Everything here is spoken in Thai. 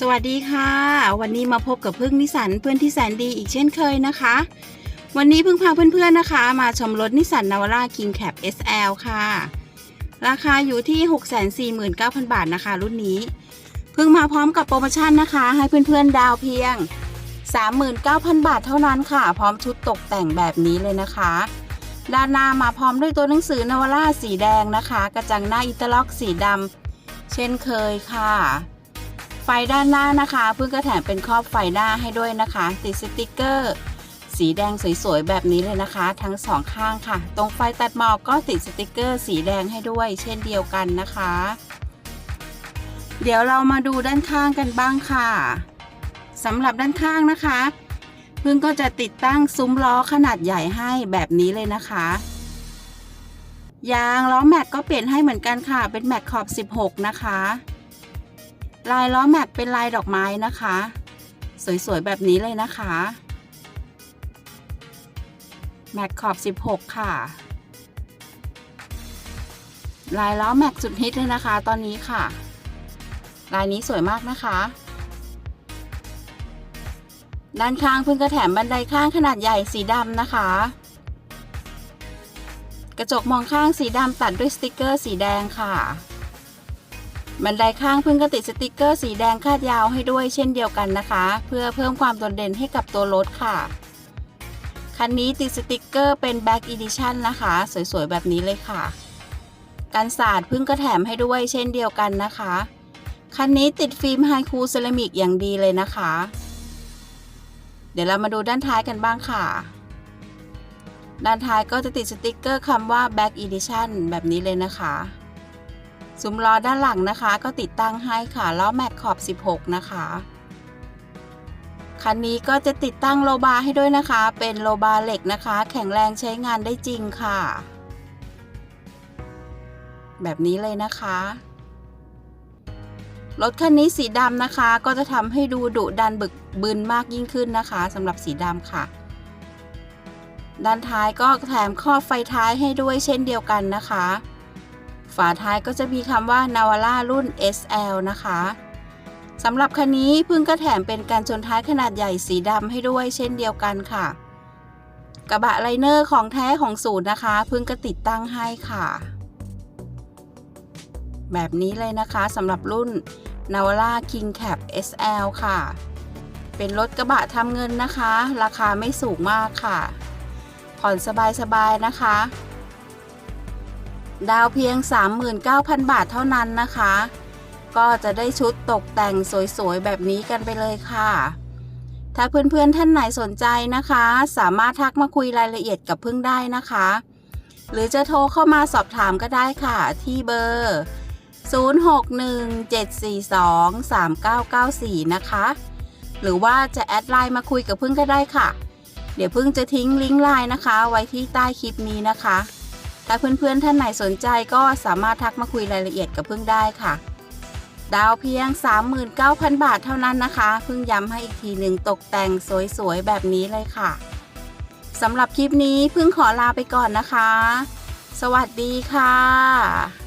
สวัสดีค่ะ วันนี้มาพบกับพึ่งนิสันเพื่อนที่แสนดีอีกเช่นเคยนะคะ วันนี้พึ่งพาเพื่อนๆนะคะ มาชมรถนิสันนาวาร่า King Cap SL ค่ะ ราคาอยู่ที่ 649,000 บาทนะคะ รุ่นนี้พิ่งมาพร้อมกับโปรโมชั่นนะคะ ให้เพื่อนๆดาวเพียง 39,000 บาทเท่านั้นค่ะ พร้อมชุดตกแต่งแบบนี้เลยนะคะ ด้านหน้ามาพร้อมด้วยตัวหนังสือนาวาร่าสีแดงนะคะ กระจังหน้าอิตอร์ล็อกสีดำเช่นเคยค่ะ ไฟด้านหน้านะคะ เพิ่งก็แถมเป็นครอบไฟหน้าให้ด้วยนะคะ ติดสติกเกอร์ สีแดงสวยๆแบบนี้เลยนะคะ ทั้งสองข้างค่ะ ตรงไฟตัดหมอกก็ติดสติกเกอร์สีแดงให้ด้วย เช่นเดียวกันนะคะ เดี๋ยวเรามาดูด้านข้างกันบ้างค่ะสำหรับด้านข้างนะคะ เพิ่งก็จะติดตั้งซุ้มล้อขนาดใหญ่ให้แบบนี้เลยนะคะยางล้อแม็กก็เปลี่ยนให้เหมือนกันค่ะ เป็นแม็กขอบ 16 นะคะ ลายล้อแม็กเป็นลายดอกไม้นะคะ สวยๆ แบบนี้เลยนะคะ แม็กขอบ 16 ค่ะ ลายล้อแม็กสุดฮิตเลยนะคะ ตอนนี้ค่ะ ลายนี้สวยมากนะคะ ด้านข้างเพิ่งกระแถมบันไดข้างขนาดใหญ่สีดำนะคะ กระจกมองข้างสีดำตัดด้วยสติกเกอร์สีแดงค่ะ บันไดข้างเพิ่งก็ติดสติกเกอร์สีแดงคาดยาวให้ด้วยเช่นเดียวกันนะคะ เพื่อเพิ่มความโดดเด่นให้กับตัวรถค่ะ คันนี้ติดสติกเกอร์เป็น Back Edition นะคะ สวยๆ แบบนี้เลยค่ะ กันสาดเพิ่งก็แถมให้ด้วยเช่นเดียวกันนะคะ คันนี้ติดฟิล์มไฮคูเซรามิกอย่างดีเลยนะคะ เดี๋ยวเรามาดูด้านท้ายกันบ้างค่ะ ด้านท้ายก็จะติดสติกเกอร์คำว่า Back Edition แบบนี้เลยนะคะ ซุ้มล้อด้านหลังนะคะ ก็ติดตั้งให้ค่ะล้อแม็กขอบ 16 นะคะคันนี้ก็จะติดตั้งโลบาร์ให้ด้วยนะคะ เป็นโลบาร์เหล็กนะคะ แข็งแรงใช้งานได้จริงค่ะ แบบนี้เลยนะคะ รถคันนี้สีดำนะคะ ก็จะทำให้ดูดุดันบึกบึนมากยิ่งขึ้นนะคะสำหรับสีดำค่ะ ด้านท้ายก็แถมครอบไฟท้ายให้ด้วยเช่นเดียวกันนะคะ ฝาท้ายก็จะมีคำว่า Navara รุ่น SL นะคะสำหรับคันนี้พิ่งก็แถมเป็นการชนท้ายขนาดใหญ่สีดำให้ด้วยเช่นเดียวกันค่ะ กระบะไลเนอร์ของแท้ของศูนย์นะคะพิ่งก็ติดตั้งให้ค่ะ แบบนี้เลยนะคะสำหรับรุ่น Navara King Cap SL ค่ะ เป็นรถกระบะทำเงินนะคะ ราคาไม่สูงมากค่ะ ผ่อนสบายๆนะคะ ดาวเพียง 39,000 บาทเท่านั้นนะคะ ก็จะได้ชุดตกแต่งสวยๆ แบบนี้กันไปเลยค่ะ ถ้าเพื่อนๆท่านไหนสนใจนะคะ สามารถทักมาคุยรายละเอียดกับพึ่งได้นะคะ หรือจะโทรเข้ามาสอบถามก็ได้ค่ะ ที่เบอร์ 0617423994 นะคะ หรือว่าจะแอดไลน์มาคุยกับพึ่งก็ได้ค่ะ เดี๋ยวพึ่งจะทิ้งลิงก์ไลน์นะคะ ไว้ที่ใต้คลิปนี้นะคะ ถ้าเพื่อนๆท่านไหนสนใจก็สามารถทักมาคุยรายละเอียดกับพึ่งได้ค่ะ ดาวเพียง 39,000 บาทเท่านั้นนะคะ พึ่งย้ำให้อีกทีหนึ่งตกแต่งสวยๆ แบบนี้เลยค่ะสำหรับคลิปนี้พึ่งขอลาไปก่อนนะคะ สวัสดีค่ะ